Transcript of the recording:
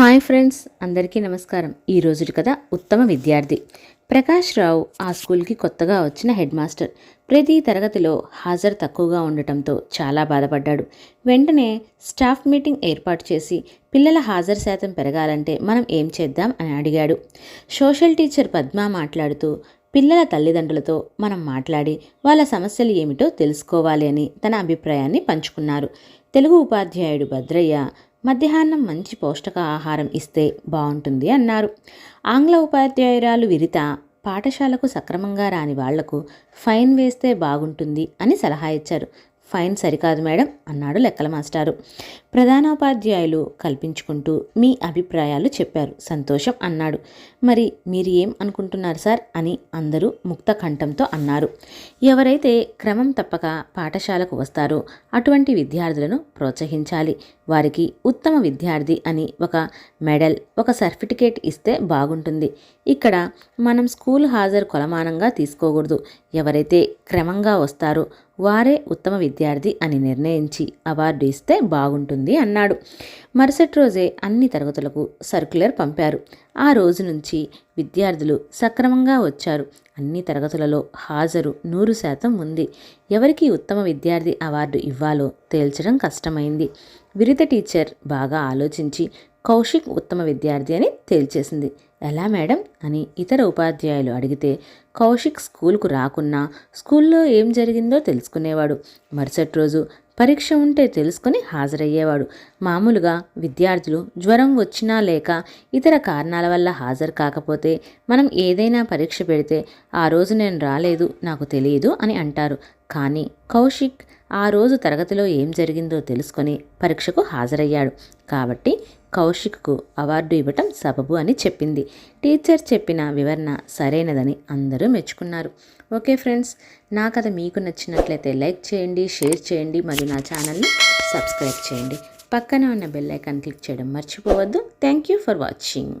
Hi friends అందరికీ నమస్కారం. ఈ రోజుటి కథ ఉత్తమ విద్యార్థి. ప్రకాష్ రావు ఆ స్కూల్కి కొత్తగా వచ్చిన హెడ్ మాస్టర్. ప్రతి తరగతిలో హాజరు తక్కువగా ఉండటంతో చాలా బాధపడ్డాడు. వెంటనే స్టాఫ్ మీటింగ్ ఏర్పాటు చేసి పిల్లల హాజరు శాతం పెరగాలంటే మనం ఏం చేద్దాం అని అడిగాడు. సోషల్ టీచర్ పద్మ మాట్లాడుతూ పిల్లల తల్లిదండ్రులతో మనం మాట్లాడి వాళ్ళ సమస్యలు ఏమిటో తెలుసుకోవాలి అని తన అభిప్రాయాన్ని పంచుకున్నారు. తెలుగు ఉపాధ్యాయుడు భద్రయ్య మధ్యాహ్నం మంచి పౌష్టిక ఆహారం ఇస్తే బాగుంటుంది అన్నారు. ఆంగ్ల ఉపాధ్యాయురాలు విరిత పాఠశాలకు సక్రమంగా రాని వాళ్ళకు ఫైన్ వేస్తే బాగుంటుంది అని సలహా ఇచ్చారు. ఫైన్ సరికాదు మేడం అన్నాడు లెక్కల మాస్టారు. ప్రధానోపాధ్యాయులు కల్పించుకుంటూ మీ అభిప్రాయాలు చెప్పారు. సంతోషం అన్నాడు. మరి మీరు ఏం అనుకుంటున్నారు సార్? అని అందరూ ముక్త కంఠంతో అన్నారు. ఎవరైతే క్రమం తప్పక పాఠశాలకు వస్తారో అటువంటి విద్యార్థులను ప్రోత్సహించాలి. వారికి ఉత్తమ విద్యార్థి అని ఒక మెడల్ ఒక సర్టిఫికేట్ ఇస్తే బాగుంటుంది. ఇక్కడ మనం స్కూల్ హాజరు కొలమానంగా తీసుకోకూడదు. ఎవరైతే క్రమంగా వస్తారో వారే ఉత్తమ విద్యార్థి అని నిర్ణయించి అవార్డు ఇస్తే బాగుంటుంది. అన్నాడు. మరుసటి రోజే అన్ని తరగతులకు సర్క్యులర్ పంపారు. ఆ రోజు నుంచి విద్యార్థులు సక్రమంగా వచ్చారు. అన్ని తరగతులలో హాజరు నూరు శాతం ఉంది. ఎవరికి ఉత్తమ విద్యార్థి అవార్డు ఇవ్వాలో తేల్చడం కష్టమైంది. విరిత టీచర్ బాగా ఆలోచించి కౌశిక్ ఉత్తమ విద్యార్థి అని తేల్చేసింది. ఎలా మేడం? అని ఇతర ఉపాధ్యాయులు అడిగితే కౌశిక్ స్కూల్కు రాకున్నా స్కూల్లో ఏం జరిగిందో తెలుసుకునేవాడు. మరుసటి రోజు పరీక్ష ఉంటే తెలుసుకొని హాజరయ్యేవాడు. మామూలుగా విద్యార్థులు జ్వరం వచ్చినా లేక ఇతర కారణాల వల్ల హాజరు కాకపోతే మనం ఏదైనా పరీక్ష పెడితే ఆ రోజు నేను రాలేదు నాకు తెలియదు అని అంటారు. కానీ కౌశిక్ ఆ రోజు తరగతిలో ఏం జరిగిందో తెలుసుకొని పరీక్షకు హాజరయ్యాడు. కాబట్టి కౌశిక్కు అవార్డు ఇవ్వటం సబబు అని చెప్పింది. టీచర్ చెప్పిన వివరణ సరైనదని అందరూ మెచ్చుకున్నారు. ఓకే ఫ్రెండ్స్ నా కథ మీకు నచ్చినట్లయితే లైక్ చేయండి షేర్ చేయండి మరియు నా ఛానల్ని సబ్స్క్రైబ్ చేయండి. పక్కన ఉన్న బెల్ ఐకాన్ క్లిక్ చేయడం మర్చిపోవద్దు. Thank you for watching.